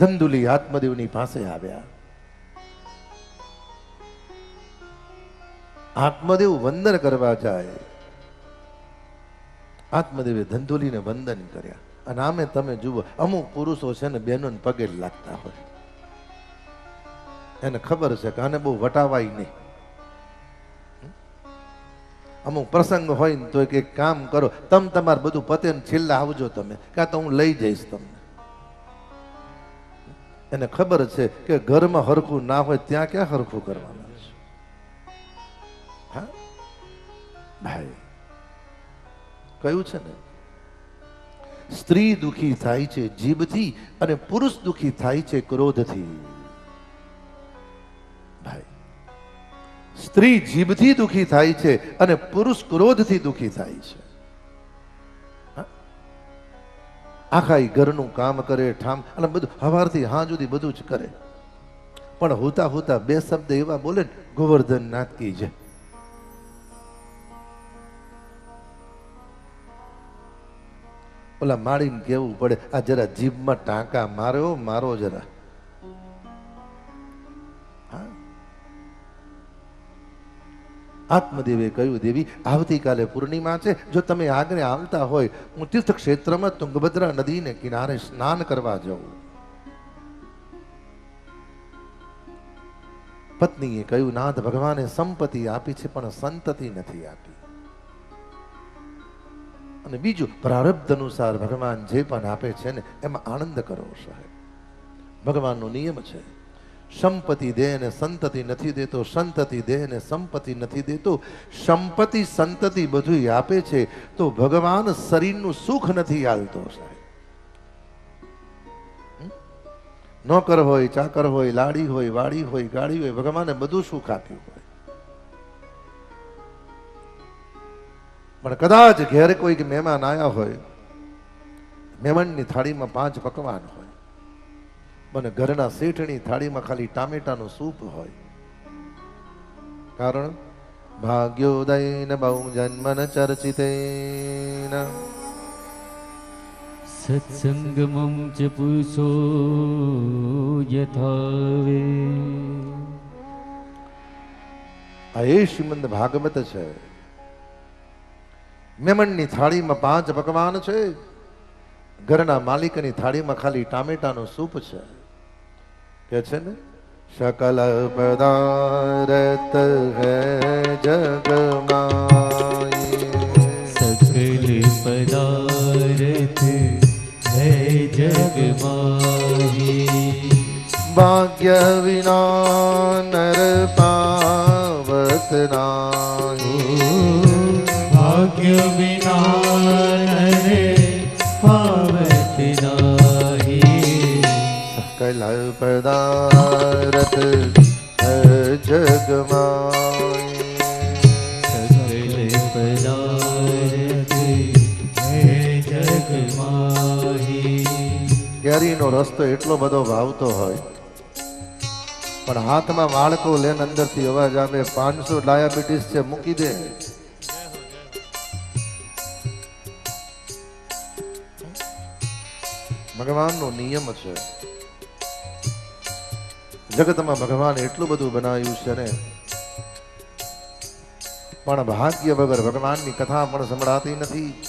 ધંધુલી આત્મદેવની પાસે આવ્યા. આત્મદેવ વંદન કરવા જાય. આત્મદેવે ધંધુલીને વંદન કર્યા. અને આમે તમે જુઓ, અમુક પુરુષો છે ને બહેનો પગે લાગતા હોય. એને ખબર છે કે આને બહુ વટાવાય નહીં. અમુક પ્રસંગ હોય ને તો એક કામ કરો. તમ તમારે બધું પતે ને છેલ્લા આવજો તમે. કાં તો હું લઈ જઈશ તમને. એને ખબર છે કે ઘરમાં હરખું ના હોય ત્યાં ક્યાં હરખું કરવાનું છે? હા? ભાઈ કયું છે ને, સ્ત્રી દુખી થાય છે જીભથી અને પુરુષ દુખી થાય છે ક્રોધથી. ભાઈ, સ્ત્રી જીભથી દુખી થાય છે અને પુરુષ ક્રોધથી દુખી થાય છે. આખા એ ઘરનું કામ કરે, ઠામ, અને બધું, હવારથી હા જુદી બધું જ કરે. પણ હોતા હોતા બે શબ્દ એવા બોલે ને, ગોવર્ધન નાથ જય. ઓલા માળીને કેવું પડે, આ જરા જીભમાં ટાંકા માર્યો, મારો જરા. આત્મદેવે કહ્યું, દેવી, આવતીકાલે પૂર્ણિમા છે. જો તમે આગળ આવતા હોય, હું તીર્થક્ષેત્રમાં તુંગભદ્રા નદીને કિનારે સ્નાન કરવા જાઉં. પત્નીએ કહ્યું, નાથ ભગવાને સંપત્તિ આપી છે, પણ સંતતિ નથી આપી. અને બીજું, પ્રારબ્ધ અનુસાર ભગવાન જે પણ આપે છે ને, એમાં આનંદ કરો, સાહેબ. ભગવાનનો નિયમ છે સંપત્તિ દે ને સંતતિ નથી દેતો, સંતતિ દે ને સંપત્તિ નથી દેતો. સંપત્તિ સંતતિ બધું આપે છે, તો ભગવાન શરીરનું સુખ નથી આલતો નોકર હોય, ચાકર હોય, લાડી હોય, વાડી હોય, ગાડી હોય, ભગવાને બધું સુખ આપ્યું હોય. પણ કદાચ ઘેર કોઈક મહેમાન આવ્યા હોય, મહેમાનની થાળીમાં પાંચ પકવાન હોય મને ઘરના શેઠની થાળીમાં ખાલી ટામેટાનું સૂપ હોય. કારણ ભાગ્યોદયન બહુ જન્મન ચર્ચિતેન સત્સંગમં ચ પુરુષો યથાવે. આ એ શ્રીમંદ ભાગવત છે. મેમણની થાળીમાં પાંચ પકવાન છે. ઘરના માલિકની થાળીમાં ખાલી ટામેટાનો સૂપ છે. કે છે ને? શકલ પદારત હે જગમાય સકલ પદાર્થ હૈ જગ માહી ભાગ્ય વિના નર પાવત નાહી. ભાગ્ય વિના કલ કેરીનો રસ એટલો બધો વાવતો હોય, પણ હાથમાં માળકો લેન અંદરથી અવાજ આવે, પાંચસો ડાયાબિટીસ છે, મૂકી દે. ભગવાનનો નિયમ છે. જગતમાં ભગવાન એટલું બધું બનાવ્યું છે ને. પણ ભાગ્ય વગર ભગવાનની કથા પણ સંભળાતી નથી.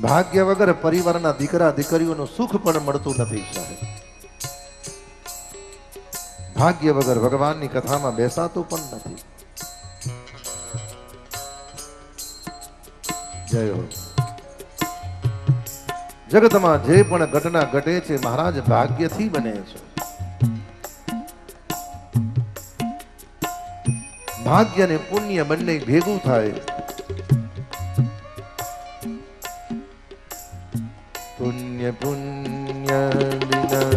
ભાગ્ય વગર પરિવારના દીકરા દીકરીઓનું સુખ પણ મળતું નથી સાહેબ. ભાગ્ય વગર ભગવાનની કથામાં બેસાતું પણ નથી. જય જગતમાં જે પણ ઘટના ઘટે છે, મહારાજ ભાગ્યથી બને છે. ભાગ્ય અને પુણ્ય બંને ભેગું થાય પુણ્ય પુણ્ય બિના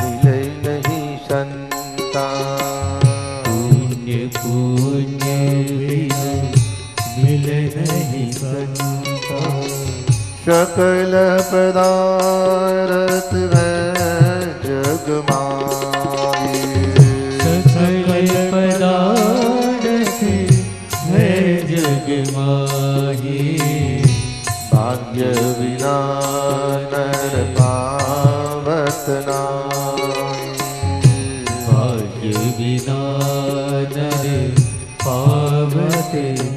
મિલે નહીં સંતા પુણ્ય પુણ્ય વિના મિલ નહીં સંતા सकल पदार्थ है जगमाए ભજ વિના પાવતે